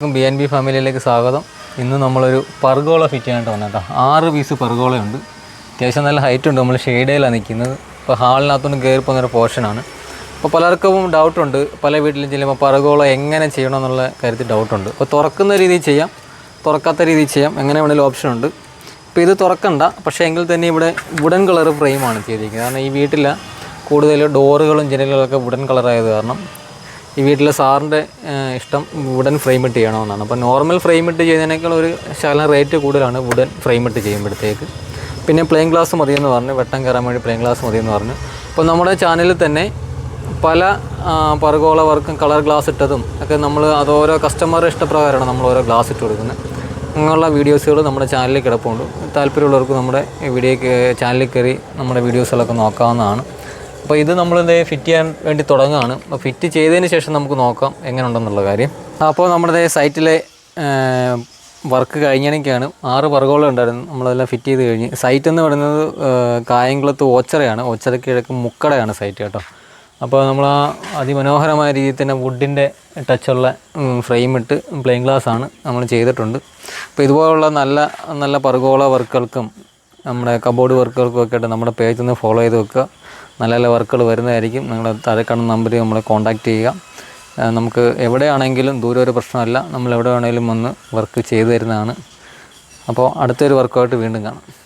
B N B ഫാമിലിയിലേക്ക് സ്വാഗതം. ഇന്ന് നമ്മളൊരു പർഗോള ഫിറ്റ് ചെയ്യാനായിട്ട് വന്നേട്ടോ ആറ് പീസ് പർഗോളയുണ്ട്. അത്യാവശ്യം നല്ല ഹൈറ്റ് ഉണ്ട്. നമ്മൾ ഷെയ്ഡയിലാണ് നിൽക്കുന്നത് ഇപ്പോൾ ഹാളിനകത്തുനിന്ന് കയറി പോകുന്നൊരു പോർഷനാണ് അപ്പോൾ പലർക്കും ഡൗട്ടുണ്ട് പല വീട്ടിലും ചെല്ലുമ്പോൾ പർഗോള എങ്ങനെ ചെയ്യണം എന്നുള്ള കാര്യത്തിൽ ഡൗട്ടുണ്ട് അപ്പോൾ തുറക്കുന്ന രീതിയിൽ ചെയ്യാം. തുറക്കാത്ത രീതിയിൽ ചെയ്യാം. എങ്ങനെ വേണമെങ്കിലും ഓപ്ഷൻ ഉണ്ട്. ഇപ്പോൾ ഇത് തുറക്കണ്ട. പക്ഷേ എങ്കിൽ തന്നെ ഇവിടെ വുഡൻ കളർ ഫ്രെയിമാണ് ചെയ്തിരിക്കുന്നത്. കാരണം ഈ വീട്ടിൽ കൂടുതൽ ഡോറുകളും ജനലുകളൊക്കെ വുഡൻ കളറായത് കാരണം ഈ വീട്ടിലെ സാറിന്റെ ഇഷ്ടം വുഡൻ ഫ്രെയിം ഇട്ട് ചെയ്യണമെന്നാണ്. അപ്പോൾ നോർമൽ ഫ്രെയിം ഇട്ട് ചെയ്യുന്നതിനേക്കാൾ ഒരു ശകലം റേറ്റ് കൂടുതലാണ് വുഡൻ ഫ്രെയിം ഇട്ട് ചെയ്യുമ്പോഴത്തേക്ക്. പിന്നെ പ്ലെയിൻ ഗ്ലാസ് മതിയെന്ന് പറഞ്ഞു വെട്ടം കയറാൻ വേണ്ടി പ്ലെയിൻ ഗ്ലാസ് മതിയെന്ന് പറഞ്ഞു. അപ്പോൾ നമ്മുടെ ചാനലിൽ തന്നെ പല പറകോള വർക്കും കളർ ഗ്ലാസ് ഇട്ടതും ഒക്കെ നമ്മൾ അത് ഓരോ കസ്റ്റമറുടെ ഇഷ്ടപ്രകാരമാണ് നമ്മൾ ഓരോ ഗ്ലാസ് ഇട്ട് കൊടുക്കുന്നത്. അങ്ങനെയുള്ള വീഡിയോസുകൾ നമ്മുടെ ചാനലിൽ കിടപ്പുണ്ട്. താല്പര്യമുള്ളവർക്ക് നമ്മുടെ വീഡിയോ ചാനലിൽ കയറി നമ്മുടെ വീഡിയോസുകളൊക്കെ നോക്കാവുന്നതാണ്. അപ്പോൾ ഇത് നമ്മൾ എന്തേ ഫിറ്റ് ചെയ്യാൻ വേണ്ടി തുടങ്ങുകയാണ്. അപ്പോൾ ഫിറ്റ് ചെയ്തതിന് ശേഷം നമുക്ക് നോക്കാം എങ്ങനെ ഉണ്ടെന്നുള്ള കാര്യം. അപ്പോൾ നമ്മുടെ സൈറ്റിലെ വർക്ക് കഴിഞ്ഞിടയ്ക്കാണ് ആറ് പറകോളം ഉണ്ടായിരുന്നു. നമ്മളതെല്ലാം ഫിറ്റ് ചെയ്ത് കഴിഞ്ഞ്. സൈറ്റ് എന്ന് പറയുന്നത് കായംകുളത്ത് ഓച്ചറയാണ്. ഓച്ചറ കിഴക്ക് മുക്കടയാണ് സൈറ്റ് കേട്ടോ. അപ്പോൾ നമ്മൾ ആ അതിമനോഹരമായ രീതിയിൽ തന്നെ വുഡിന്റെ ടച്ചുള്ള ഫ്രെയിം ഇട്ട് പ്ലെയിൻ ഗ്ലാസ് ആണ് നമ്മൾ ചെയ്തിട്ടുണ്ട്. അപ്പോൾ ഇതുപോലുള്ള നല്ല നല്ല പർഗോള വർക്കുകൾക്കും നമ്മുടെ കബോർഡ് വർക്കുകൾക്കും ഒക്കെ ആയിട്ട് നമ്മുടെ പേജ് ഒന്ന് ഫോളോ ചെയ്ത് വെക്കുക. നല്ല നല്ല വർക്കുകൾ വരുന്നതായിരിക്കും. നിങ്ങളുടെ താഴെ കാണുന്ന നമ്പറിൽ നമ്മളെ കോൺടാക്റ്റ് ചെയ്യുക. നമുക്ക് എവിടെയാണെങ്കിലും ദൂരം ഒരു പ്രശ്നമല്ല. നമ്മൾ എവിടെ വേണമെങ്കിലും വന്ന് വർക്ക് ചെയ്തു തരുന്നതാണ്. അപ്പോൾ അടുത്തൊരു വർക്കുമായിട്ട് വീണ്ടും കാണാം.